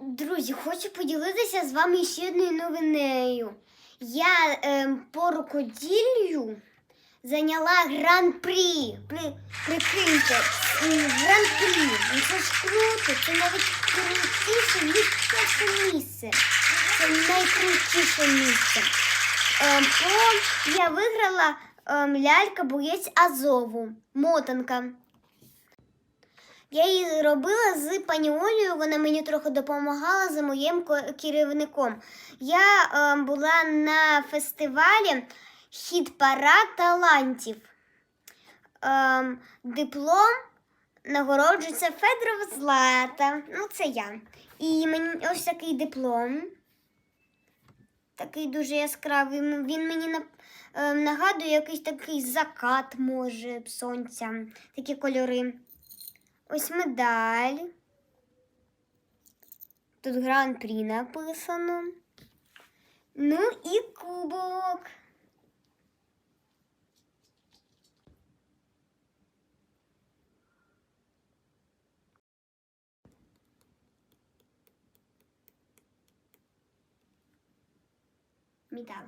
Друзі, хочу поділитися з вами ще одною новиною. Я ем, по рукоділлю зайняла гран-прі. При, прикиньте, гран-прі. Ну, Це ж круто, це навіть крутіше, ніж перше місце. Це найкрутіше місце. Ем, по, я виграла ем, лялька боєць Азову, мотанка. Я її робила з пані Олею, вона мені трохи допомагала за моїм керівником. Я е, була на фестивалі Хіт парад талантів. Е, диплом нагороджується Федорова Злата. Ну, це я. І мені ось такий диплом. Такий дуже яскравий. Він мені е, нагадує якийсь такий закат, може, сонця, такі кольори. Ось медаль. Тут гран-прі написано. Ну і кубок. Метал.